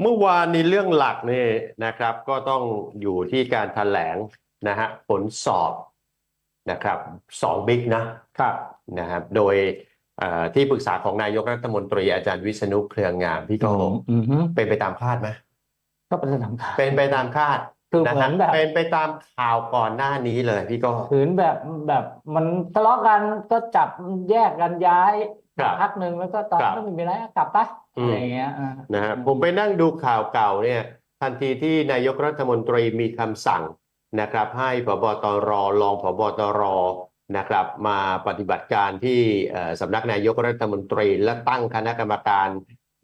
เมื่อวานนี้เรื่องหลักนี่นะครับ ก็ต้องอยู่ที่การแถลงนะฮะผลสอบนะครับสองบิ๊กนะครับนะครับโดยเอ่อที่ปรึกษาของนายกรัฐมนตรีอาจารย์วิษณุเครืองามพี่โกอืมฮึเป็นไปตามคาดไหมก็เป็นสำคัญเป็นไปตามคาดคือนะเหมืฮะอนแบบเป็นไปตามข่าวก่อนหน้านี้เลยพี่โก็ขืนแบบแบบมันทะเลาะกันก็จับแยกกันย้าย ครับพักหนึ่งแล้วก็ตอนครับนั้นไม่มีอะไรกลับไปอืมอะไรอย่างเงี้ยอ่านะฮะผมไปนั่งดูข่าวเก่าเนี่ยทันทีที่นายกรัฐมนตรีมีคำสั่งนะครับ ให้ผบตรรองผบตรนะครับ มาปฏิบัติการที่เอ่อสำนักนายกรัฐมนตรีและตั้งคณะกรรมการ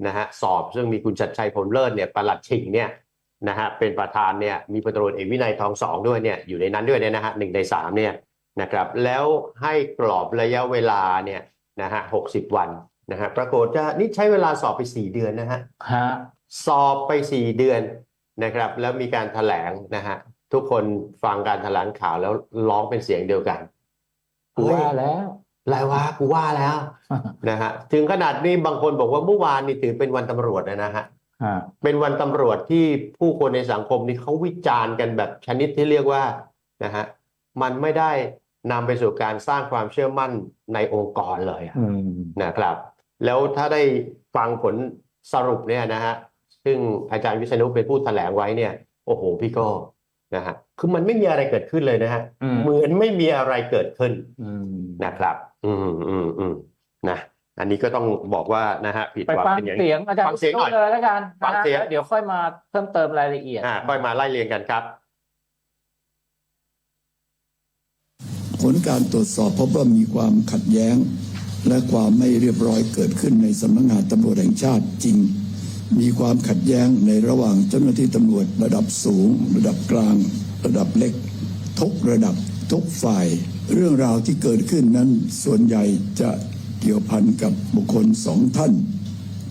นะฮะสอบซึ่งมีคุณชัดชัยพลเลิศเนี่ยประหลัดชิงเนี่ยนะฮะเป็นประธานเนี่ยมีพลตำรวจเอกวินัยทองสองด้วยเนี่ยอยู่ในนั้นด้วยเนี่ยนะฮะหนึ่งในสามเนี่ยนะครับแล้วให้กรอบระยะเวลาเนี่ย นะฮะหกสิบวันนะฮะปรากฏว่านี่ใช้เวลาสอบไปสี่เดือนนะฮะฮะสอบไปสี่เดือนนะครับ แล้วมีการแถลงนะฮะทุกคนฟังการแถลงข่าวแล้วร้องเป็นเสียงเดียวกันกูว่าแล้วลายวะกูว่าแล้วนะฮะถึงขนาดนี้บางคนบอกว่าเมื่อวานนี่ถือเป็นวันตำรวจนะฮะฮะเป็นวันตำรวจที่ผู้คนในสังคมนี่เขาวิจารณ์กันแบบชนิดที่เรียกว่านะฮะมันไม่ได้ นำไปสู่การสร้างความเชื่อมั่นในองค์กรเลยอะอืมนะครับ แล้วถ้าได้ฟังผลสรุปเนี่ยนะฮะซึ่งอาจารย์วิษณุเป็นผู้แถลงไว้เนี่ย โอ้โหพี่โก็นะฮะคือมันไม่มีอะไรเกิดขึ้นเลยนะฮะอืมเหมือนไม่มีอะไรเกิดขึ้นอืมนะครับ อืมอืมอืมนะอันนี้ก็ต้องบอกว่านะฮะผิดไปหวังฟังเป็นอย่างเสียงอาจารย์ฟังเสียงหน่อยเลยแล้วกันฟังนะฮะเสียงแล้วเดี๋ยวค่อยมาเพิ่มเติมรายละเอียดอ่าค่อยมาไล่เรียงกันครับ ผลการตรวจสอบพบว่ามีความขัดแย้ง และความไม่เรียบร้อยเกิดขึ้นในสำนักงานตำรวจแห่งชาติจริง มีความขัดแย้งในระหว่างเจ้าหน้าที่ตำรวจระดับสูง ระดับกลาง ระดับเล็กทุกระดับทุกฝ่าย เรื่องราวที่เกิดขึ้นนั้นส่วนใหญ่จะเกี่ยวพันกับบุคคลสองท่าน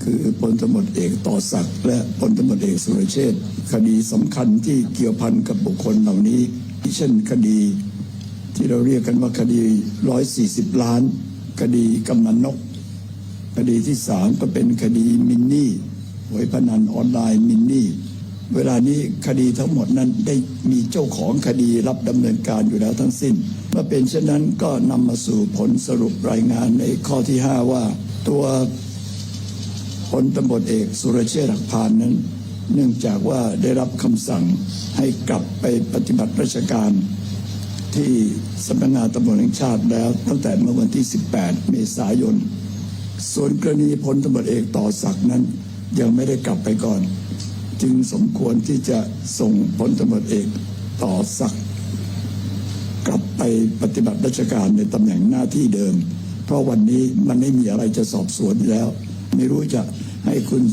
คือพลตำรวจเอกต่อศักดิ์และพลตำรวจเอกสุรเชษฐ์คดีสำคัญที่เกี่ยวพันกับบุคคลเหล่านี้ เช่นคดี ที่เราเรียกกันว่าคดี 140 ล้าน คดีกำนันนก คดีที่สามก็เป็นคดีมินนี่หวยพนันออนไลน์มินนี่ เวลานี้คดีทั้งหมดนั้นได้มีเจ้าของคดีรับดำเนินการอยู่แล้วทั้งสิ้น เมื่อเป็นเช่นนั้นก็นำมาสู่ผลสรุปรายงานในข้อที่ 5 ว่า ตัวพลตำรวจเอกสุรเชษฐ์หักพานนั้น เนื่องจากว่าได้รับคำสั่งให้กลับไปปฏิบัติราชการ ที่สำนักงานตำรวจแห่งชาติแล้ว ตั้งแต่เมื่อวันที่ 18 เมษายน ส่วนกรณีพลตำรวจเอกต่อศักดิ์นั้น ยังไม่ได้กลับไปก่อน จึงสมควรที่จะส่งพลตำรวจเอกต่อศักดิ์กลับไปปฏิบัติราชการในตำแหน่งหน้าที่เดิม เพราะวันนี้มันไม่มีอะไรจะสอบสวนแล้ว ไม่รู้จะให้คุณ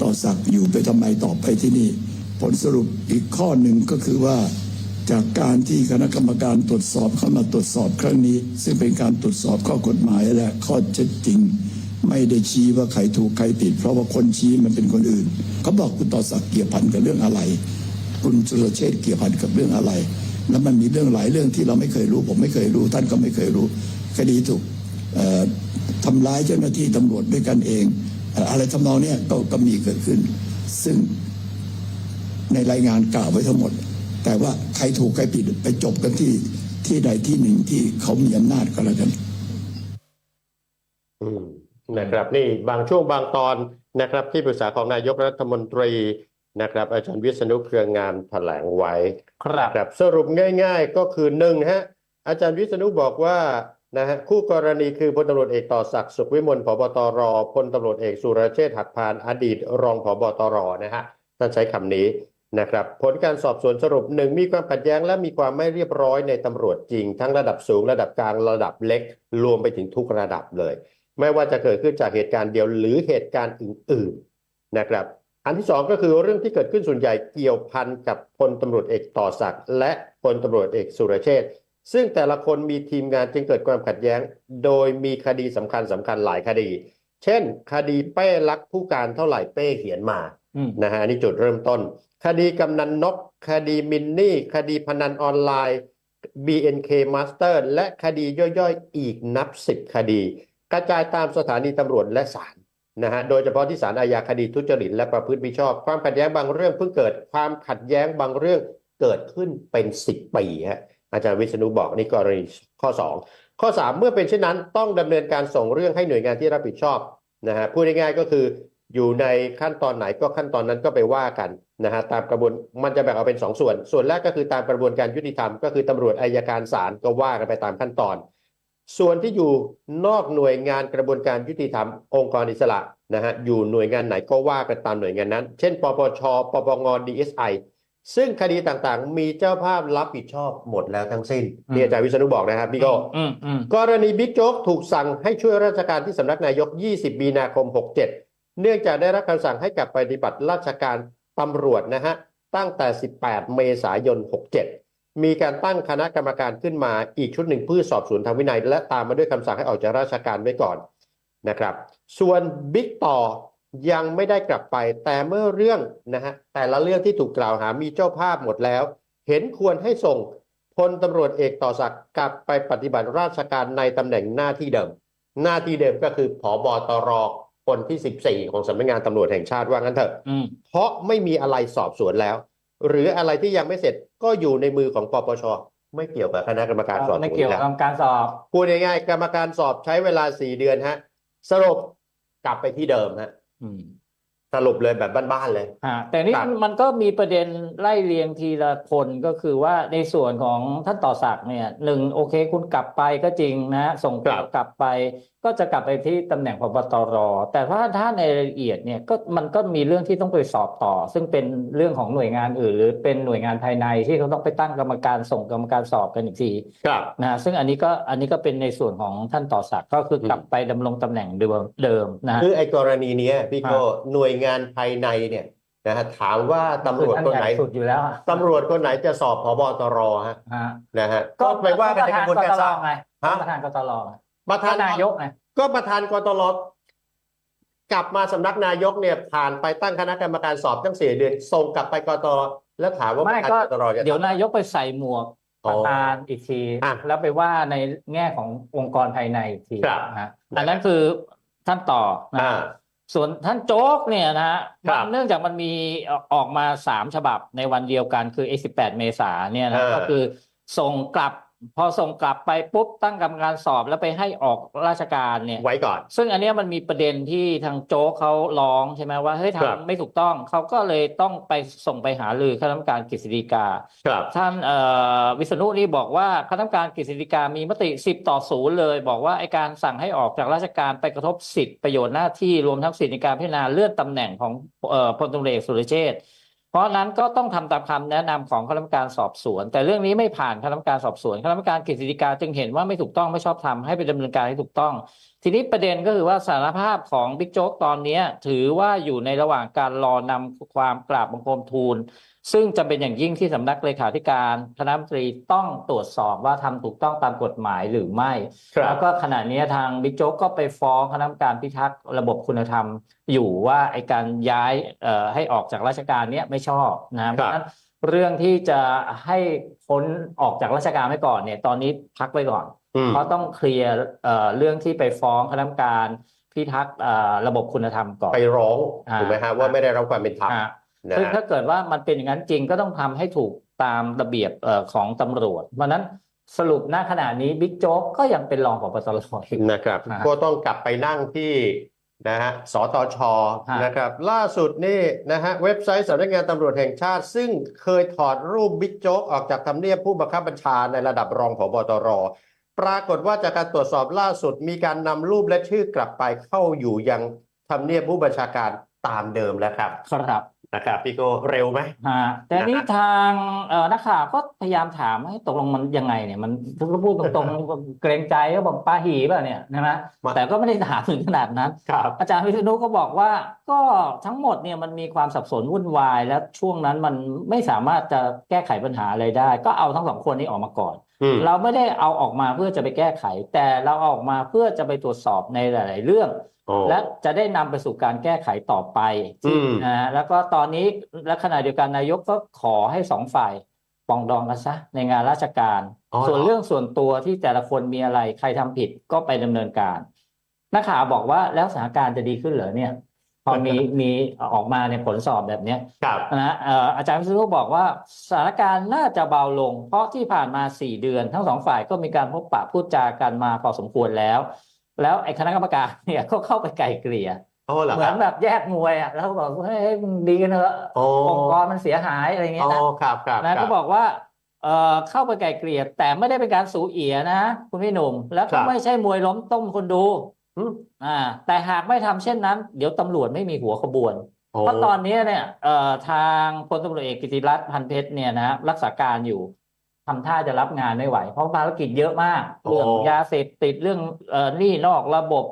ต่อศักดิ์อยู่ไปทำไมต่อไปที่นี่ ผลสรุปอีกข้อหนึ่งก็คือว่า จากการที่คณะกรรมการตรวจสอบเข้ามาตรวจสอบครั้งนี้ ซึ่งเป็นการตรวจสอบข้อกฎหมายและข้อเท็จจริง ไม่ได้ชี้ว่าใครถูกใครผิดเพราะว่าคนชี้มันเป็นคนอื่น เขาบอกคุณต่อศักเกี่ยวพันกับเรื่องอะไร คุณสุรเชษเกี่ยวพันกับเรื่องอะไร แล้วมันมีเรื่องหลายเรื่องที่เราไม่เคยรู้ ผมไม่เคยรู้ ท่านก็ไม่เคยรู้คดีถูกทำร้ายเจ้าหน้าที่ตำรวจด้วยกันเอง อะไรทำนองนี้ก็มีเกิดขึ้น ซึ่งในรายงานกล่าวไว้ทั้งหมด แต่ว่าใครถูกใครผิดไปจบกันที่ที่ใดที่หนึ่งที่เขามีอำนาจก็แล้วกันอืมนะครับ นี่บางช่วงบางตอนนะครับ ที่ปรึกษาของนายกรัฐมนตรีนะครับ อาจารย์วิษณุเครืองามแถลงไว้ ครับครับสรุปง่าย ๆ ก็คือหนึ่งฮะอาจารย์วิษณุบอกว่านะฮะคู่กรณีคือพลตำรวจเอกต่อศักดิ์สุขวิมลผบตรพลตำรวจเอกสุรเชษฐ์หักพานอดีตรองผบตรนะฮะท่านใช้คำนี้ นะครับผลการสอบสวนสรุปหนึ่งมีความขัดแย้งและมีความไม่เรียบร้อยในตำรวจจริง ทั้งระดับสูงระดับกลางระดับเล็ก รวมไปถึงทุกระดับเลย ไม่ว่าจะเกิดขึ้นจากเหตุการณ์เดียวหรือเหตุการณ์อื่นๆนะครับอันที่สองก็คือเรื่องที่เกิดขึ้นส่วนใหญ่เกี่ยวพันกับพลตำรวจเอกต่อศักดิ์และพลตำรวจเอกสุรเชษฐ์ซึ่งแต่ละคนมีทีมงานจึงเกิดความขัดแย้ง โดยมีคดีสำคัญสำคัญหลายคดี เช่น คดีเป้ลักผู้การเท่าไหร่เป้เขียนมาอืมนะฮะอันนี้จุดเริ่มต้น คดีกำนันนก คดีมินนี่ คดีพนันออนไลน์ BNK Master และคดีย่อยๆ อีกนับสิบคดี กระจายตามสถานีตำรวจและศาลนะฮะโดยเฉพาะที่ศาลอาญาคดีทุจริตและประพฤติมิชอบ ความขัดแย้งบางเรื่องเพิ่งเกิดความขัดแย้งบางเรื่องเกิดขึ้นเป็นสิบปีฮะอาจารย์วิษณุบอกนี่กรณีข้อสองข้อสามเมื่อเป็นเช่นนั้นต้องดำเนินการส่งเรื่องให้หน่วยงานที่รับผิดชอบนะฮะพูดง่ายๆก็คือ อยู่ในขั้นตอนไหนก็ขั้นตอนนั้นก็ไปว่ากันนะฮะตามกระบวนมันจะแบ่งออกเป็นสองส่วน ส่วนแรกก็คือตามกระบวนการยุติธรรมก็คือตำรวจอายการศาลก็ว่ากันไปตามขั้นตอน ส่วนที่อยู่นอกหน่วยงานกระบวนการยุติธรรมองค์กรอิสระนะฮะอยู่หน่วยงานไหนก็ว่ากันตามหน่วยงานนั้น เช่น ปปช ปปง DSI ซึ่งคดีต่างๆ มีเจ้าภาพรับผิดชอบหมดแล้วทั้งสิ้นอืมนี่อาจารย์วิษณุบอกนะครับพี่โก้อืมอืมกรณีบิ๊กโจ๊กถูกสั่งให้ช่วยราชการที่สำนักนายก 20 มีนาคม 67 เนื่องจากได้รับคำสั่งให้กลับปฏิบัติราชการตำรวจนะฮะตั้งแต่ 18 เมษายน 67 มีการตั้งคณะกรรมการขึ้นมาอีกชุดหนึ่งเพื่อสอบสวนทางวินัย และตามมาด้วยคำสั่งให้ออกจากราชการไว้ก่อนนะครับ ส่วนบิ๊กต่อยังไม่ได้กลับไปแต่เมื่อเรื่องนะฮะแต่ละเรื่องที่ถูกกล่าวหามีเจ้าภาพหมดแล้ว เห็นควรให้ส่งพลตำรวจเอกต่อศักดิ์กลับไปปฏิบัติราชการในตำแหน่งหน้าที่เดิม หน้าที่เดิมก็คือผอบตร คนที่ 14 ของสำนักงานตำรวจแห่งชาติว่างั้นเถอะ อืม เพราะไม่มีอะไรสอบสวนแล้ว หรืออะไรที่ยังไม่เสร็จก็อยู่ในมือของปปช ไม่เกี่ยวกับคณะกรรมการสอบสไม่วนเกี่ยวแล้กับวการสอบ พูดง่ายๆกรรมการสอบใช้เวลา 4 เดือนฮะ สรุปกลับไปที่เดิมฮะ อืมสรุปเลยแบบบ้านๆเลยฮะแต่นี่ครับมันก็มีประเด็นไล่เรียงทีละคนก็คือว่าในส่วนของท่านต่อศักดิ์เนี่ยหนึ่งโอเค คุณกลับไปก็จริงนะ ส่งตัวกลับไป ก็จะกลับไปที่ตำแหน่งพบตร แต่ถ้าถ้าในรายละเอียดเนี่ยก็มันก็มีเรื่องที่ต้องไปสอบต่อ ซึ่งเป็นเรื่องของหน่วยงานอื่น หรือเป็นหน่วยงานภายในที่เขาต้องไปตั้งกรรมการส่งกรรมการสอบกันอีกทีครับนะซึ่งอันนี้ก็อันนี้ก็เป็นในส่วนของท่านต่อศักดิ์ก็คืออืมกลับไปดำรงตำแหน่งเดิมเดิมนะฮะคือไอ้กรณีเนี้ยพี่โก้หน่วยงานภายในเนี่ยนะฮะถามว่าตำรวจท่านคนใหไหนญ่สุดอยู่แล้วอะตำรวจคนไหนจะสอบผบตรฮะฮะนะฮะก็ไปว่ากันในกระบวนการศาลไงฮะประธานกตลไง ประธานนายกไงก็ประธานกตลกลับมาสำนักนายกเนี่ยผ่านไปตั้งคณะกรรมการสอบตั้งสี่เดือนส่งกลับไปกตลแล้วถามว่าไม่ประธานก็กตลจะเดี๋ยวทำนายกไปใส่หมวกอ๋ปอระธานอีกทีอะแล้วไปว่าในแง่ขององค์กรภายในอีกทีครับนะฮะอันนั้นคือท่านต่อนะอ่าฮะส่วนท่านโจ๊กเนี่ยนะฮะครับเนื่องจากมันมีออกมาสามฉบับในวันเดียวกันคือ18เมษาเนี่ยนะอ่าก็คือส่งกลับ พอส่งกลับไปปุ๊บตั้งกรรมการสอบแล้วไปให้ออกราชการเนี่ย ไว้ก่อน ซึ่งอันเนี้ยมันมีประเด็นที่ทางโจ๊กเขาร้องใช่ไหมว่าเฮ้ยครับ ทำไม่ถูกต้องเขาก็เลยต้องไปส่งไปหาลือคณะกรรมการกฤษฎีกา ครับ ท่านเอ่อวิษณุนี่บอกว่าคณะกรรมการกฤษฎีกามีมติ 10 ต่อศูนย์เลย บอกว่าไอการสั่งให้ออกจากราชการไปกระทบสิทธิประโยชน์หน้าที่รวมทั้งสิทธิในการพิจารณาเลื่อนตำแหน่งของเอ่อพลตำรวจเอกสุรเชษฐ์ เพราะนั้นก็ต้องทำตามคำแนะนำของคณะกรรมการสอบสวน แต่เรื่องนี้ไม่ผ่านคณะกรรมการสอบสวนคณะกรรมการกฤษฎีกาจึงเห็นว่าไม่ถูกต้องไม่ชอบธรรมให้ไปดำเนินการให้ถูกต้อง ทีนี้ประเด็นก็คือว่าสารภาพของบิ๊กโจ๊กตอนนี้ถือว่าอยู่ในระหว่างการรอนำความกราบบังคมทูล ซึ่งจำเป็นอย่างยิ่งที่สำนักเลขาธิการคณะรัฐมนตรีต้องตรวจสอบว่าทำถูกต้องตามกฎหมายหรือไม่ ครับแล้วก็ขณะนี้ทางบิ๊กโจ๊กก็ไปฟ้องคณะกรรมการพิทักษ์ระบบคุณธรรมอยู่ว่าไอการย้ายเอ่อให้ออกจากราชการเนี้ยไม่ชอบนะเพราะฉะนั้นเรื่องที่จะให้พ้นออกจากราชการไว้ก่อนเนี่ยตอนนี้พักไว้ก่อน อืม เพราะต้องเคลียร์เอ่อเรื่องที่ไปฟ้องคณะกรรมการพิทักษ์เอ่อระบบคุณธรรมก่อน ไปร้องอ่า ถูกไหมฮะว่าไม่ได้รับความเป็นธรรม อ่านะ ซึ่งฮะถ้าเกิดว่ามันเป็นอย่างนั้นจริงก็ต้องทำให้ถูกตามระเบียบเอ่อของตำรวจ เพราะฉะนั้นสรุปณขณะนี้บิ๊กโจ๊กก็ยังเป็นรองผบตรอยู่นะครับอ่าก็ต้องกลับไปนั่งที่นะฮะสตชฮะนะครับ ล่าสุดนี่นะฮะเว็บไซต์สำนักงานตำรวจแห่งชาติ ซึ่งเคยถอดรูปบิ๊กโจ๊กออกจากทำเนียบผู้บังคับบัญชาในระดับรองผบตร ปรากฏว่าจากการตรวจสอบล่าสุดมีการนำรูปและชื่อกลับไปเข้าอยู่ยังทำเนียบผู้บัญชาการตามเดิมแล้วครับ ครับ นะครับพี่โก้เร็วไหม ฮะแต่นี่ทางเอ่อนักข่าวก็พยายามถามให้ตกลงมันยังไงเนี่ย มันก็พูดตรงๆ เกรงใจก็บอกปาหีป่ะเนี่ยใช่ไหมมา แต่ก็ไม่ได้ถามถึงขนาดนั้น ครับ อาจารย์วิษณุก็บอกว่าก็ทั้งหมดเนี่ยมันมีความสับสนวุ่นวาย และช่วงนั้นมันไม่สามารถจะแก้ไขปัญหาอะไรได้ ก็เอาทั้งสองคนนี้ออกมาก่อนอืม เราไม่ได้เอาออกมาเพื่อจะไปแก้ไข แต่เราเอาออกมาเพื่อจะไปตรวจสอบในหลาย ๆ เรื่องโอ้และจะได้นำไปสู่การแก้ไขต่อไปอืมนะฮะแล้วก็ตอนนี้และขณะเดียวกันนายกก็ขอให้สองฝ่ายปรองดองกันซะในงานราชการอ๋อส่วนเรื่องส่วนตัวที่แต่ละคนมีอะไรใครทำผิดก็ไปดำเนินการนักข่าวบอกว่าแล้วสถานการณ์จะดีขึ้นเหรอเนี่ย พอมีมีออกมาในผลสอบแบบเนี้ยครับนะเอ่ออาจารย์วิศนุบอกว่าสถานการณ์น่าจะเบาลง เพราะที่ผ่านมาสี่เดือน ทั้งสองฝ่ายก็มีการพบปะพูดจากันมาพอสมควรแล้ว แล้วไอ้คณะกรรมการเนี่ยก็เข้าไปไกลเกลี่ยอ๋อเหรอเหมืคอรันบแบบแยกมวยอะแล้วก็บอกว่าเฮ้ยมึงดีกันเถอะอ๋อองค์กรมันเสียหายอะไรเงี้อ๋ยอนะครับครับนะครัก็บอกว่าเอ่อเข้าไปไกลเกลี่ยแต่ไม่ได้เป็นการสูเอียนะ คุณพี่หนุ่ม แล้วคก็รับไม่ใช่มวยล้มต้มคนดู อืมอ่า แต่หากไม่ทำเช่นนั้น เดี๋ยวตำรวจไม่มีหัวขบวนโอ้เพราะตอนนี้เนี่ยเอ่อทางพลตำรวจเอกกิติรัตน์พันเพชรเนี่ยนะรักษาการอยู่ทำท่าจะรับงานไม่ไหว เพราะภารกิจเยอะมากเรื่องยาเสพติดเรื่องเอ่อหนี้นอกระบบ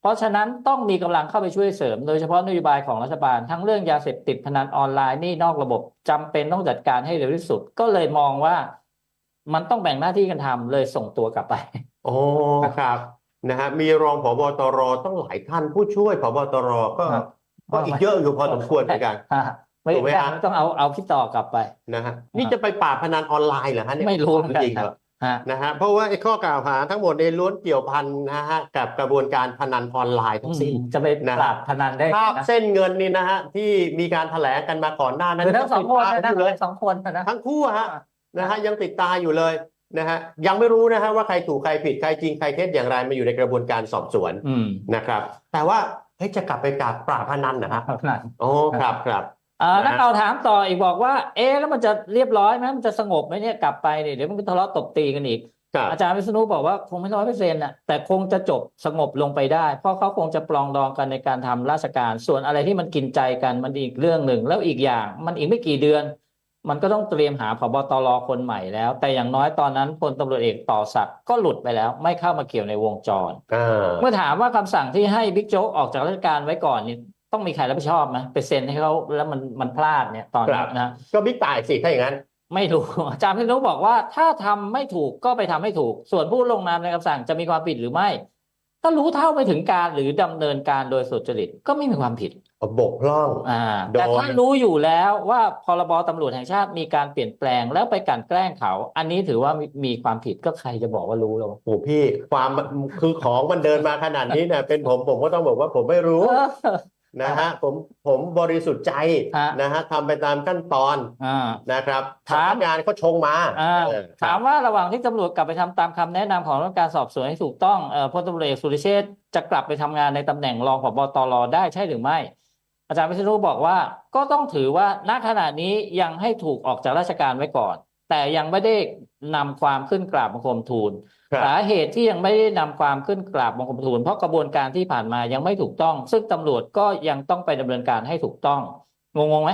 เพราะฉะนั้นต้องมีกำลังเข้าไปช่วยเสริม โดยเฉพาะนโยบายของรัฐบาล ทั้งเรื่องยาเสพติดพนันออนไลน์หนี้นอกระบบจำเป็นต้องจัดการให้เร็วที่สุด ก็เลยมองว่า มันต้องแบ่งหน้าที่กันทำเลยส่งตัวกลับไป โอ้ครับ นะฮะมีรองผบตรต้องหลายท่านผู้ช่วยผบตรก็ครับ ก็อีกเยอะอยู่พอสมควรเหมือนกัน ฮะไม่ถูกไหมฮะ ต้องเอาเอาพี่ต่อกลับไป นะฮะนี่จะไปปราบพนันออนไลน์เหรอฮะเนี่ยไม่รู้เหมือนกัน จริงเหรอฮะ นะฮะเพราะว่าไอ้ข้อกล่าวหาทั้งหมดในล้วนเกี่ยวพันนะฮะกับกระบวนการพนันออนไลน์ทั้งสิ้น จะไปนะ ปราบพนันได้ภาพนะเส้นเงินนี่นะฮะที่มีการแถลงกันมาก่อนหน้านั้นคือทั้งสองคนติดนะตามอยู่เลยทั้งสองคนนะ ทั้งคู่อะฮะนะฮะยังติดตาอยู่เลย นะฮะยังไม่รู้นะฮะว่าใครถูกใครผิดใครจริงใครเท็จอย่างไรมาอยู่ในกระบวนการสอบสวนอืมนะครับ แต่ว่าเฮ้ยจะกลับไปกราบปราบพนันนะฮะพนันโอ้ครับครับอ่านะฮะนักข่าวถามต่ออีกบอกว่า เอ๊ะแล้วมันจะเรียบร้อยไหมมันจะสงบไหมเนี่ยกลับไปเนี่ยเดี๋ยวมันก็ทะเลาะตบตีกันอีกครับอาจารย์วิษณุบอกว่าคงไม่ร้อยเปอร์เซ็นต์นะแต่คงจะจบสงบลงไปได้ เพราะเขาคงจะปลองดองกันในการทำราชการ ส่วนอะไรที่มันกินใจกันมันอีกเรื่องหนึ่ง แล้วอีกอย่างมันอีกไม่กี่เดือน มันก็ต้องเตรียมหาผบตรคนใหม่แล้ว แต่อย่างน้อยตอนนั้นพลตำรวจเอกต่อศักดิ์ก็หลุดไปแล้ว ไม่เข้ามาเกี่ยวในวงจรอ่าเมื่อถามว่าคำสั่งที่ให้บิ๊กโจ๊กออกจากราชการไว้ก่อนนี่ต้องมีใครรับผิดชอบไหมไปเซ็นให้เขาแล้วมันมันพลาดเนี่ยตอนนั้นนะก็บิ๊กต่ายสิถ้าอย่างนั้น ไม่รู้อาจารย์พิษณุบอกว่าถ้าทำไม่ถูกก็ไปทำให้ถูก ส่วนผู้ลงนามในคำสั่งจะมีความผิดหรือไม่ ถ้ารู้เท่าไม่ถึงการหรือดำเนินการโดยสุจริตก็ไม่มีความผิดบกพร่อง อ่าโดยแต่ถ้ารู้อยู่แล้วว่าพรบตำรวจแห่งชาติมีการเปลี่ยนแปลงแล้วไปกลันแกล้งเขา อันนี้ถือว่ามีมีความผิดก็ใครจะบอกว่ารู้แล้วโอ้พี่ความคือของมันเดินมาขนาดนี้เนี่ยเป็นผมผมก็ต้องบอกว่าผมไม่รู้ เออ นะฮะผมผมบริสุทธิ์ใจฮะ นะฮะทำไปตามขั้นตอนอ่า นะครับถามสำนักงานเขาชงมาอ่าเออคถารัมบว่าระหว่างที่ตำรวจกลับไปทำตามคำแนะนำของรัฐการสอบสวนให้ถูกต้องเอ่อพลตำรวจเอกสุรเชษฐ์จะกลับไปทำงานในตำแหน่งรองผบตรได้ใช่หรือไม่ อาจารย์วิษณุบอกว่าก็ต้องถือว่าณขณะนี้ยังให้ถูกออกจากราชการไว้ก่อน แต่ยังไม่ได้นำความขึ้นกราบบังคมทูลครับสาเหตุที่ยังไม่ได้นำความขึ้นกราบบังคมทูล เพราะกระบวนการที่ผ่านมายังไม่ถูกต้อง ซึ่งตำรวจก็ยังต้องไปดำเนินการให้ถูกต้องงงงๆไหม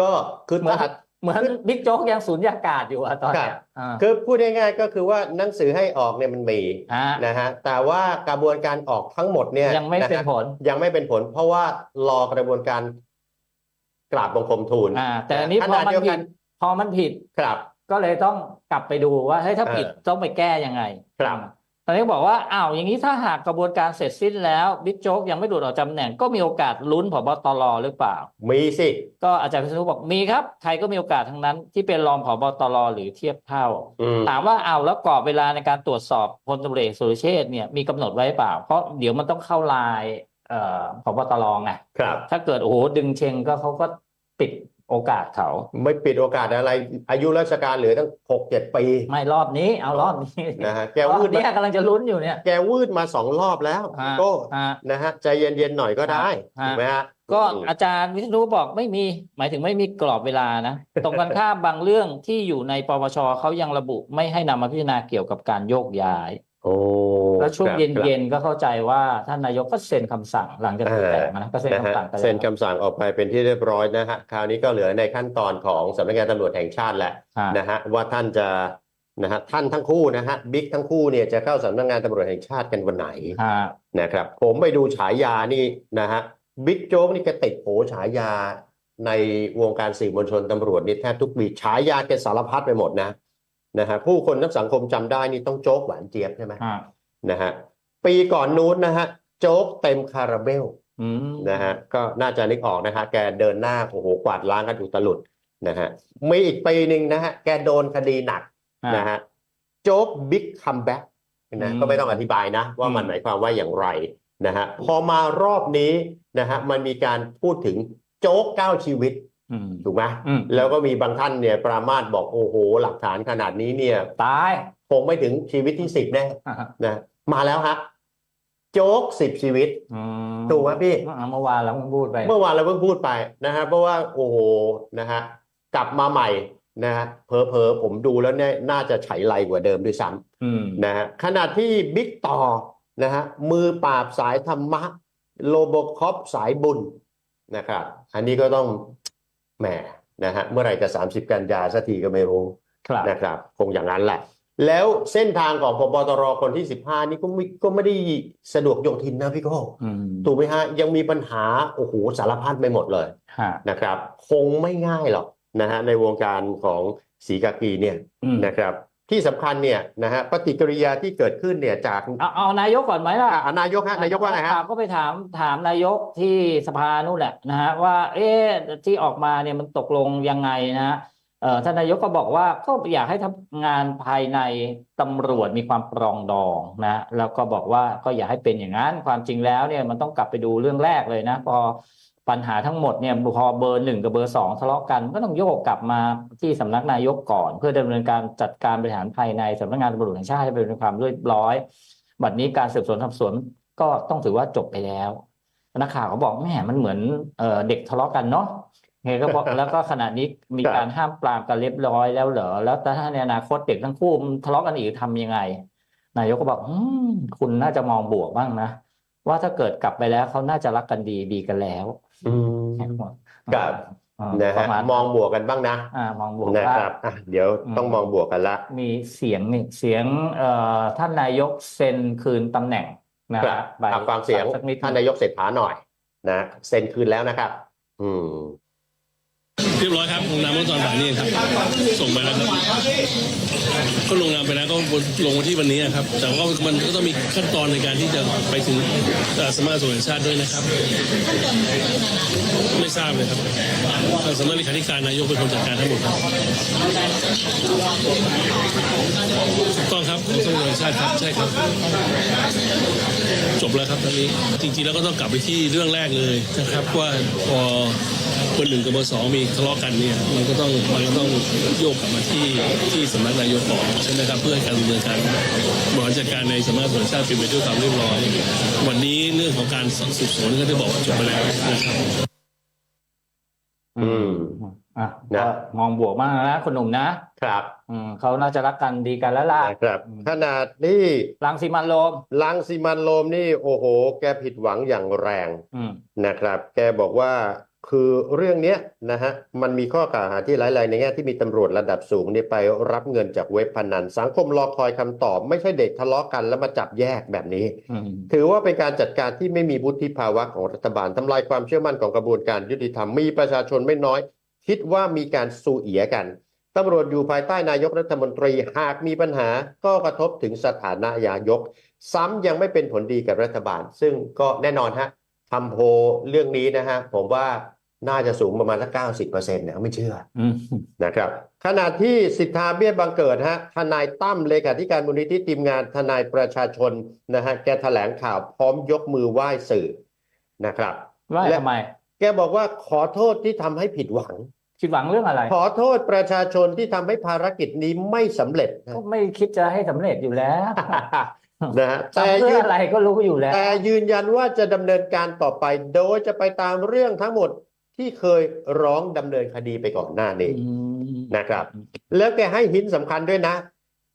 ก็คือเหมือนถ้าเหมือนบิ๊กโจ๊กยังสูญญากาศอยู่อะตอนเนี้ยอ่าคือพูดง่ายๆก็คือว่าหนังสือให้ออกเนี่ยมันมีฮะนะฮะแต่ว่ากระบวนการออกทั้งหมดเนี่ยยังไม่เป็นนะฮะผลยังไม่เป็นผล เพราะว่ารอกระบวนการกราบบังคมทูลอ่าแต่อันนี้ขพอณะมันเดียวผิกัดน พอมันผิดครับ ก็เลยต้องกลับไปดูว่าเฮ้ยถ้าเออผิดต้องไปแก้ยังไงครับตอนนี้บอกว่าอ้าวอย่างนี้ถ้าหากกระบวนการเสร็จสิ้นแล้วบิ๊กโจ๊กยังไม่หลุดออกจากตำแหน่งก็มีโอกาสลุ้นผบตรหรือเปล่า มีสิ ก็อาจารย์พิษณุบอกมีครับ ใครก็มีโอกาสทั้งนั้นที่เป็นรองผบตรหรือเทียบเท่า อืม ถามว่าเอาแล้วกรอบเวลาในการตรวจสอบพลตำรวจเอกสุรเชษฐ์เนี่ยมีกำหนดไว้เปล่า เพราะเดี๋ยวมันต้องเข้าลายเอ่อผบตรไง ครับ ถ้าเกิดโอ้โหดึงเชงก็เขาก็ปิด โอกาสเขา ไม่ปิดโอกาสอะไร อายุราชการเหลือตั้งหกเจ็ดปี ไม่รอบนี้ เอารอบนี้นะฮะแกรอวืบดนี้มากำลังจะลุ้นอยู่เนี่ย แกวืดมาสองรอบแล้วฮะก็ฮะนะฮะใจเย็นๆหน่อยก็ได้ฮะถูกไหมฮะก็อืมอาจารย์วิษณุบอกไม่มี หมายถึงไม่มีกรอบเวลานะ ตรงกันข้ามบางเรื่องที่อยู่ในปปชเขายังระบุไม่ให้นำมาพิจารณาเกี่ยวกับการโยกย้ายโอ้ แล้วช่วงครับเย็นๆก็เข้าใจว่าท่านนายกก็เซ็นคำสั่งหลังจากถูกแต่งนะก็เซ็นนะฮะคำสั่งไปแล้วเซ็นคำสั่งออกไปเป็นที่เรียบร้อยนะฮะคราวนี้ก็เหลือในขั้นตอนของสำนักงานตำรวจแห่งชาติแหละฮะนะฮะว่าท่านจะนะฮะท่านทั้งคู่นะฮะบิ๊กทั้งคู่เนี่ยจะเข้าสำนักงานตำรวจแห่งชาติกันวันไหนฮะนะครับผมไปดูฉายานี่นะฮะบิ๊กโจ๊กนี่แกติดโผฉายาในวงการสื่อมวลชนตำรวจนี่แทบทุกปีฉายาแกสารพัดไปหมดนะ นะฮะผู้คนทั้งสังคมจำได้นี่ต้องโจ๊กหวานเจี๊ยบใช่ไหมฮะนะฮะปีก่อนนู้นนะฮะโจ๊กเต็มคาราเบลอืมนะฮะก็น่าจะนึกออกนะฮะแกเดินหน้าโอ้โหกวาดล้างกันอุตลุดนะฮะมีอีกปีหนึ่งนะฮะแกโดนคดีหนักฮะนะฮะโจ๊กบิ๊กคัมแบ็กนะอืมก็ไม่ต้องอธิบายนะ ว่ามันอืมหมายความว่าอย่างไรนะฮะพอมารอบนี้นะฮะมันมีการพูดถึงโจ๊กเก้าชีวิตอืม ถูกไหมอืม แล้วก็มีบางท่านเนี่ยปรามาสบอกโอ้โห หลักฐานขนาดนี้เนี่ยตายคงไม่ถึงชีวิตที่สิบแน่อ่าฮะนะ มาแล้วฮะโจ๊กสิบชีวิต อืมถูกไหมพี่ อ่าเมื่อวานเราเพิ่งพูดไป เมื่อวานเราเพิ่งพูดไปนะฮะเพราะว่าโอ้โหนะฮะกลับมาใหม่นะฮะเพอเพอๆผมดูแล้วเนี่ยน่าจะไฉไลกว่าเดิมด้วยซ้อืมำนะฮะขณะที่บิ๊กต่อนะฮะมือปราบสายธรรมะโลโบคอปสายบุญนะครับอันนี้ก็ต้อง แหมนะฮะเมื่อไหร่จะ 30 กันยาสักทีก็ไม่รู้ครับนะครับคงอย่างนั้นแหละ แล้วเส้นทางของพบตรคนที่ 15 นี่ก็ไม่ก็ไม่ได้สะดวกโยทินนะพี่โก้อืมถูกไหมฮะยังมีปัญหาโอ้โหสารพัดไปหมดเลยฮะนะครับ คงไม่ง่ายหรอกนะฮะในวงการของสีกากีเนี่ยอืมนะครับ ที่สำคัญเนี่ยนะฮะปฏิกิริยาที่เกิดขึ้นเนี่ยจากเอาเอานายกก่อนไหมล่ะอะนายกฮะนายกว่าไงฮะถามก็ไปถามถามนายกที่สภานู่นแหละนะฮะว่า เอ๊ะที่ออกมาเนี่ยมันตกลงยังไงนะฮะเอ่อท่านนายกก็บอกว่าก็อยากให้ทำงานภายในตำรวจมีความปรองดองนะแล้วก็บอกว่าก็อย่าให้เป็นอย่างนั้นความจริงแล้วเนี่ยมันต้องกลับไปดูเรื่องแรกเลยนะ พอ ปัญหาทั้งหมดเนี่ยพอเบอร์หนึ่งกับเบอร์สองทะเลาะกันก็ต้องโยกกลับมาที่สำนักนายกก่อน เพื่อดำเนินการจัดการบริหารภายในสำนักงานตำรวจแห่งชาติให้เป็นความเรียบร้อย บัดนี้การสืบสวนสอบสวนก็ต้องถือว่าจบไปแล้วนักข่าวเขาบอกแหมมันเหมือนเด็กทะเลาะกันเนาะไงก็บอกแล้วก็ขณะนี้มีการห้ามปรามกันเรียบร้อยแล้วเหรอแล้วถ้าในอนาคตเด็กทั้งคู่ทะเลาะกันอีกทำยังไง นายกก็บอกอคุณน่าจะมองบวกบ้างนะ ว่าถ้าเกิดกลับไปแล้วเขาน่าจะรักกันดีดีกันแล้วอืมครับ อ่านะปฮะระมาณมองบวกกันบ้างนะอ่ามองบวกนะว่า ครับอะเดี๋ยวอืม ต้องมองบวกกันละ มีเสียงนี่เสียงเอ่อท่านนายกเซ็นคืนตำแหน่งนะคครัรับบใบอะฟังเสียงสักนิดท่านนายกเศรษฐาหน่อยนะเซ็นคืนแล้วนะครับ อืม เรียบร้อยครับลงนามเมื่อตอนบ่ายนี่ครับส่งไปแล้วครับก็ลงนามไปแล้วก็ลงวันที่วันนี้ครับ แต่ว่ามันก็ต้องมีขั้นตอนในการที่จะไปถึงสำนักงานตำรวจแห่งชาติด้วยนะครับ ไม่ทราบเลยครับทางสำนักเลขาธิการนายกเป็นคนจัดการทั้งหมดครับถูกต้องครับสำนักงานตำรวจแห่งชาติครับใช่ครับ จบแล้วครับตอนนี้จริงๆแล้วก็ต้องกลับไปที่เรื่องแรกเลยนะครับว่าพอ เบอร์หนึ่งกับเบอร์สองมีทะเลาะกันเนี่ยมันก็ต้องมันก็ต้องโยกกลับมาที่ที่สำนักนายกก่อนใช่ไหมครับเพื่อให้การดำเนินการบริหารจัดการในสำนักงานตำรวจแห่งชาติเป็นไปด้วยความเรียบร้อย วันนี้เรื่องของการสืบสวนก็ได้บอกว่าจบไปแล้วนะครับอืมอะนะก็มองบวกมากนะคุณหนุ่มนะครับ อืมเขาน่าจะรักกันดีกันแล้วล่ะนะครับอืมขนาดที่รังสีมันต์โรมลังสิมันต์โรมนี่ โอ้โห แกผิดหวังอย่างแรงอืมนะครับ แกบอกว่า คือเรื่องนี้นะฮะมันมีข้อกล่าวหาที่ร้ายแรงในแง่ที่มีตำรวจระดับสูงเนี่ยไปรับเงินจากเว็บพนัน สังคมรอคอยคำตอบ ไม่ใช่เด็กทะเลาะกันแล้วมาจับแยกแบบนี้ ถือว่าเป็นการจัดการที่ไม่มีวุฒิภาวะของรัฐบาลทำลายความเชื่อมั่นของกระบวนการยุติธรรมมีประชาชนไม่น้อย คิดว่ามีการสูเอียกันตำรวจอยู่ภายใต้นายกรัฐมนตรีหากมีปัญหาก็กระทบถึงสถานะนายก ซ้ำยังไม่เป็นผลดีกับรัฐบาล ซึ่งก็แน่นอนฮะทำโพเรื่องนี้นะฮะผมว่า น่าจะสูงประมาณสักเก้าสิบเปอร์เซ็นต์เนี่ยไม่เชื่ออืมนะครับ ขณะที่สิทธาเบี้ยบังเกิดฮะทนายตั้มเลขาธิการมูลนิธิทีมงานทนายประชาชนนะฮะแกแถลงข่าวพร้อมยกมือไหว้สื่อนะครับว่าและทำไม แกบอกว่าขอโทษที่ทำให้ผิดหวังคิดหวังเรื่องอะไร ขอโทษประชาชนที่ทำให้ภารกิจนี้ไม่สำเร็จนะก็ไม่คิดจะให้สำเร็จอยู่แล้วนะฮะแต่ทำเพื่ยือนอะไรก็รู้อยู่แล้ว แต่ยืนยันว่าจะดำเนินการต่อไป โดยจะไปตามเรื่องทั้งหมด ที่เคยร้องดำเนินคดีไปก่อนหน้านี้อืมนะครับ แล้วแกให้หินสำคัญด้วยนะ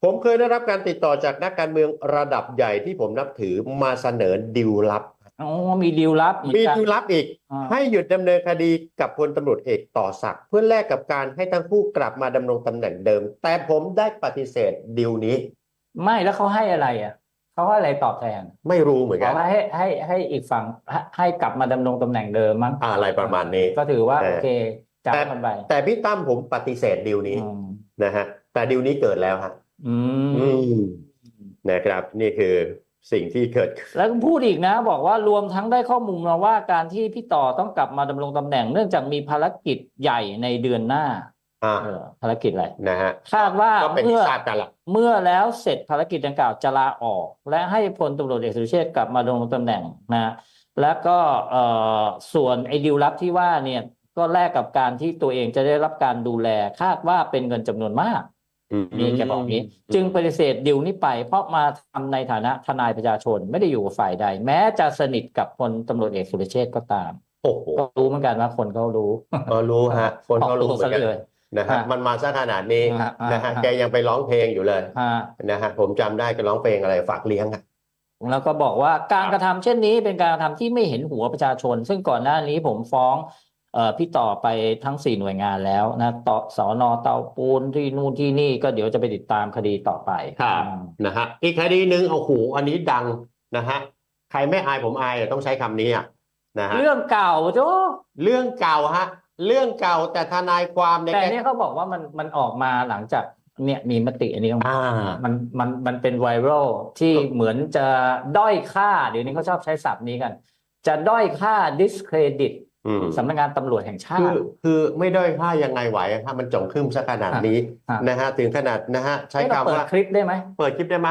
ผมเคยได้รับการติดต่อจากนักการเมืองระดับใหญ่ที่ผมนับถือมาเสนอดิวลับอ๋อมีดีลลับอีกมีอะดิวลับอีกอ่าให้หยุดดำเนินคดีกับพลตำรวจเอกต่อศักดิ์เพื่อแลกกับการให้ทั้งคู่กลับมาดำรงตำแหน่งเดิม แต่ผมได้ปฏิเสธดิวนี้ ไม่แล้วเขาให้อะไรอะ เขาให้อะไรตอบแทนไม่รู้เหมือนกันเขาให้ให้ให้อีกฝั่งให้ให้กลับมาดำรงตำแหน่งเดิมมั้งอะไรประมาณนี้ ก็ถือว่าเออโอเคจับแต่มันไปแต่พี่ตั้มผมปฏิเสธดิวนี้อืมนะฮะแต่ดิวนี้เกิดแล้วฮะอือืมมนะครับ นี่คือสิ่งที่เกิดขึ้น แล้วก็พูดอีกนะบอกว่ารวมทั้งได้ข้อมูลมาว่าการที่พี่ต่อต้องกลับมาดำรงตำแหน่งเนื่องจากมีภารกิจใหญ่ในเดือนหน้า อ่าเออภารกิจอะไร นะฮะคาดว่าก็เป็นที่เมื่อทราบกันละเมื่อแล้วเสร็จภารกิจดังกล่าวจะลาออก และให้พลตำรวจเอกสุรเชษฐ์กลับมาดำรงตำแหน่งนะแล้วก็เอ่อส่วนไอ้ดีลลับที่ว่าเนี่ยก็แลกกับการที่ตัวเองจะได้รับการดูแล คาดว่าเป็นเงินจำนวนมาก อืม นี่แกบอกอย่างนี้จึงปฏิเสธดิวนี้ไป เพราะมาทำในฐานะทนายประชาชนไม่ได้อยู่กับฝ่ายใด แม้จะสนิทกับพลตำรวจเอกสุรเชษฐ์ก็ตาม โอ้โหก็รู้เหมือนกันว่าคนเขารู้เออรู้ฮะ คนเขารู้ออกเหมืตัอวนกัน ซะเลย นะฮะฮะมันมาซะขนาดนี้ฮะนะฮะฮะ แกยังไปร้องเพลงอยู่เลยฮะนะฮะผมจำได้แกร้องเพลงอะไรฝากเลี้ยงอะ แล้วก็บอกว่าการครับกระทำเช่นนี้เป็นการกระทำที่ไม่เห็นหัวประชาชน ซึ่งก่อนหน้านี้ผมฟ้องเอ่อพี่ต่อไปทั้งสี่หน่วยงานแล้วนะต่อสอนอเตาปูนที่นู่นที่นี่ก็เดี๋ยวจะไปติดตามคดีต่อไปครับ อืม นะฮะอีกคดีหนึ่งโอ้โหอันนี้ดังนะฮะใครไม่อายผมอายอะต้องใช้คำนี้อะนะฮะเรื่องเก่าโจ้เรื่องเก่าฮะ เรื่องเก่าแต่ทนายความเนี่ยแต่แกเนี่ยเขาบอกว่ามันมันออกมาหลังจากเนี่ยมีมติอันนี้ออกมาอ่ามันมันมันเป็นไวรัลที่เหมือนจะด้อยค่า เดี๋ยวนี้เขาชอบใช้ศัพท์นี้กัน จะด้อยค่า discredit อืม สำนักงานตำรวจแห่งชาคือติ คือไม่ด้อยค่ายังไงไหวอะครับมันจงครึ่มซะขนาดนี้ฮะนะฮะถึงขนาดนะฮะใช้ให้เราคำเปิดว่าคลิปได้ไหมเปิดคลิปได้ไหม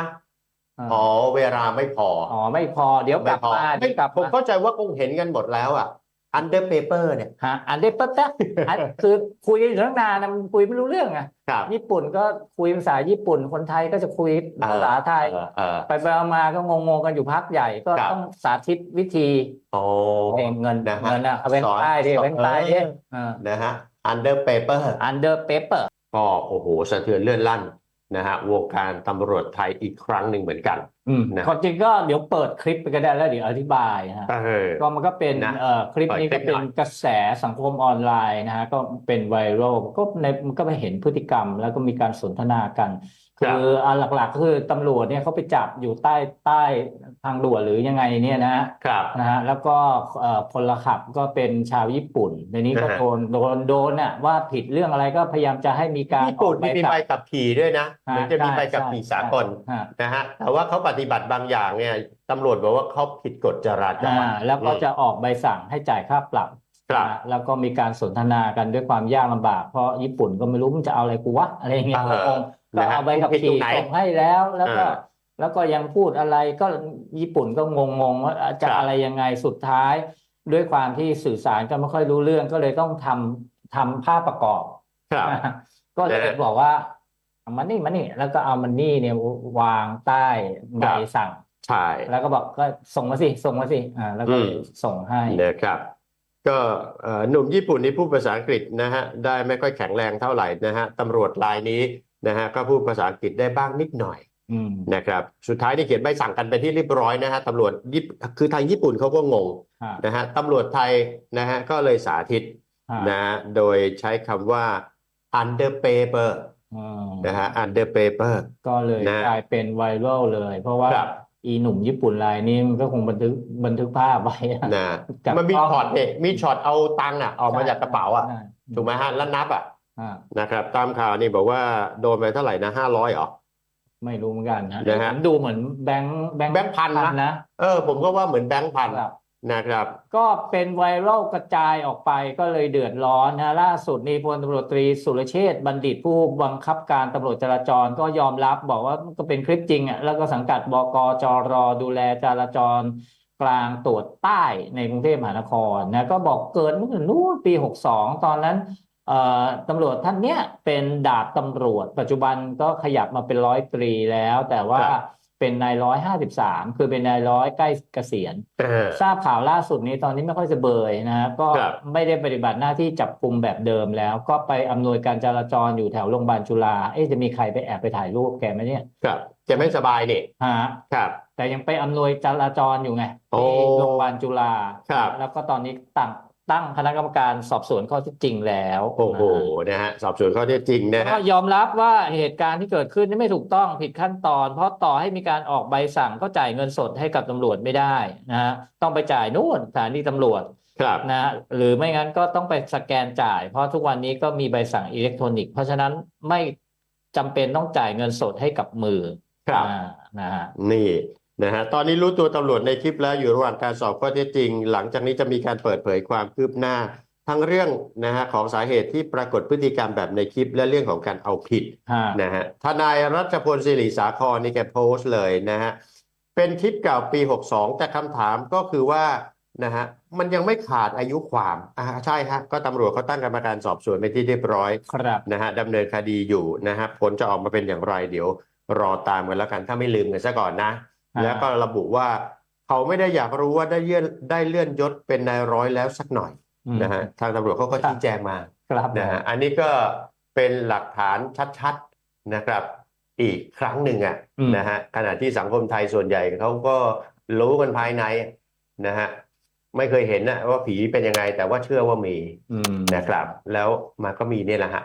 อ่าอ๋อเวลาไม่พออ๋อไม่พอเดี๋ยวกไม่ลับพอมาไม่เดี๋ยวกลับผมมาเข้าใจว่าคงเห็นกันหมดแล้วอะ under paper เนี่ยฮะอันเดปะแตะอันคือคุยกันอยู่ตั้งนานนะมันคุยไม่รู้เรื่องอะครับ ญี่ปุ่นก็คุยภาษาญี่ปุ่น คนไทยก็จะคุยภาษาไทย เออเออ ไปไปมาๆก็งงๆกันอยู่พักใหญ่ก็ครับ ต้องสาธิตวิธีโอ้ เองเงินนะฮะเงินอะเอาแบงสค์อนใต้ดิสอนแบงค์ใต้ดิเออ นะฮะ under paper under paper ก็โอ้โหสะเทือนเลื่อนลั่น นะฮะวงการตำรวจไทยอีกครั้งหนึ่งเหมือนกัน อืมนะ ความจริงก็เดี๋ยวเปิดคลิปไปก็ได้แล้วเดี๋ยวอธิบายนะฮะเออ ก็มันก็เป็นนะเอ่อคลิปนี้เปิก็ดคลิปหน่เป็นอย กระแสสังคมออนไลน์นะฮะก็เป็นไวรัลก็ในมันก็ไปเห็นพฤติกรรม แล้วก็มีการสนทนากัน คืออันหลักๆก็คือตำรวจเนี่ยเขาไปจับอยู่ใต้ใต้ ทางด่วนหรือยังไงเนี่ยนะฮะครับนะฮะแล้วก็เอ่อพลขับก็เป็นชาวญี่ปุ่นในนี้ก็นะฮะโดนโดนโดนน่ะว่าผิดเรื่องอะไรก็พยายามจะให้มีการญี่ปุ่นออกมีใบใบสั่งขับขี่ด้วยนะเหมือนจะมีใช่ใบขับขี่ใช่สากลฮะนะฮะแต่ว่าเขาปฏิบัติบางอย่างเนี่ยตำรวจบอกว่าเขาผิดกฎจราจอ่ารแล้วก็อืมจะออกใบสั่งให้จ่ายค่าปรับครับนะแล้วก็มีการสนทนากันด้วยความยากลำบาก เพราะญี่ปุ่นก็ไม่รู้มันจะเอาอะไรกูวะอะไรอย่างเงี้ยเอองงก็นะฮะเอาใบขับผิดตรขี่งไหนส่งให้แล้วแล้วก็อ่า แล้วก็ยังพูดอะไรก็ญี่ปุ่นก็งงๆว่าจะครับอะไรยังไงสุดท้าย ด้วยความที่สื่อสารกันไม่ค่อยรู้เรื่องก็เลยต้องทำทำภาพประกอบครับก็เลยนะฮะบอกว่าเอามันนี่มันนี่แล้วก็เอามันนี่เนี่ยวางใต้ใบครับสั่งใช่แล้วก็บอกก็ส่งมาสิส่งมาสิอ่าแล้วก็อืมส่งให้นะครับก็เอ่อหนุ่มญี่ปุ่นนี่พูดภาษาอังกฤษนะฮะได้ไม่ค่อยแข็งแรงเท่าไหร่นะฮะตำรวจรายนี้นะฮะก็พูดภาษาอังกฤษได้บ้างนิดหน่อยอืม นะครับสุดท้ายนี่เขียนใบสั่งกันไปที่เรียบร้อยนะฮะตำรวจญี่ปุ่นคือทางญี่ปุ่นเขาก็งงอ่านะฮะตำรวจไทยนะฮะก็เลยสาธิตอ่านะฮะโดยใช้คำว่า under paper อืมนะฮะ under paper ก็เลยนะกลายเป็นไวรัลเลย เพราะว่าครับอีหนุ่มญี่ปุ่นรายนี้มันก็คงบันทึกบันทึกภาพไว้อะนะจากมันมีกล้องช็อตเนี่ยมีช็อตเอาตังค์อะออกมาใช่จากกระเป๋าอะใช่ถูกไหมฮะแล้วนับอะอ่านะครับ ตามข่าวนี่บอกว่าโดนไปเท่าไหร่นะห้าร้อยเหรอ ไม่รู้เหมือนกันนะนะฮะผมดูเหมือนแบงค์แบงค์แบงค์พันนะนะ เออ ผมก็ว่าเหมือนแบงค์พันครับนะครับ ก็เป็นไวรัลกระจายออกไปก็เลยเดือดร้อนนะล่าสุดนี่พลตำรวจตรีสุรเชษฐ์บัณฑิตผู้บังคับการตำรวจจราจรก็ยอมรับบอกว่าก็เป็นคลิปจริงอะแล้วก็สังกัดบกจรดูแลจราจรกลางตรวจใต้ในกรุงเทพมหานครนะก็บอกเกิดเมื่อนู้นปี 62 ตอนนั้นเอ่อ ตำรวจท่านเนี้ยเป็นดาบตำรวจ ปัจจุบันก็ขยับมาเป็นร้อยตรีแล้ว แต่ว่าครับเป็นนายร้อยห้าสิบสามคือเป็นนายร้อยใกล้เกษียณเออทราบข่าวล่าสุดนี้ตอนนี้ไม่ค่อยจะเบยนะฮะก็ครับไม่ได้ปฏิบัติหน้าที่จับกลุ่มแบบเดิมแล้ว ก็ไปอำนวยการจราจรอยู่แถวโรงพยาบาลจุฬาเอ๊ะจะมีใครไปแอบไปถ่ายรูปแกไหมเนี่ยครับจะไม่สบายนี่ฮะครับแต่ยังไปอำนวยจราจรอยู่ไงโอ้ที่โรงพยาบาลจุฬาครับแล้วก็ตอนนี้ตั้ง ตั้งคณะกรรมการสอบสวนข้อเท็จจริงแล้วโอ้โหนะฮะสอบสวนข้อเท็จจริงนะก็ฮะยอมรับว่าเหตุการณ์ที่เกิดขึ้นนี่ไม่ถูกต้องผิดขั้นตอน เพราะต่อให้มีการออกใบสั่งก็จ่ายเงินสดให้กับตำรวจไม่ได้นะฮะต้องไปจ่ายนู่นสถานีตำรวจครับนะฮะหรือไม่งั้นก็ต้องไปสแกนจ่าย เพราะทุกวันนี้ก็มีใบสั่งอิเล็กทรอนิกส์เพราะฉะนั้นไม่จำเป็นต้องจ่ายเงินสดให้กับมือครับอ่านะฮะนี่ นะฮะตอนนี้รู้ตัวตำรวจในคลิปแล้วอยู่ระหว่างการสอบข้อเท็จจริง หลังจากนี้จะมีการเปิดเผยความคืบหน้า ทั้งเรื่องนะฮะของสาเหตุที่ปรากฏพฤติกรรมแบบในคลิปและเรื่องของการเอาผิดฮะนะฮะทนายรัชพลศิริสาครนี่แกโพสต์เลยนะฮะเป็นคลิปเก่าปี 62 แต่คำถามก็คือว่านะฮะมันยังไม่ขาดอายุความอ่าใช่ฮะก็ตำรวจเขาตั้งกรรมการสอบสวนไปนที่เรียบร้อยครับนะฮะดำเนินคดีอยู่นะฮะผลจะออกมาเป็นอย่างไรเดี๋ยวรอตามกันแล้วกันถ้าไม่ลืมกันซะก่อนนะอ่า แล้วก็ระบุว่าเขาไม่ได้อยากรู้ว่าได้เลื่อนได้เลื่อนยศเป็นนายร้อยแล้วสักหน่อยอืมนะฮะทางตำรวจเขาก็ครับชี้แจงมาครับนะฮะอันนี้ก็เป็นหลักฐานชัดๆนะครับอีกครั้งหนึ่งอะอืมนะฮะขณะที่สังคมไทยส่วนใหญ่เขาก็รู้กันภายในนะฮะไม่เคยเห็นนะว่าผีเป็นยังไงแต่ว่าเชื่อว่ามีอืมนะครับ แล้วมันก็มีเนี่ยแหละฮะ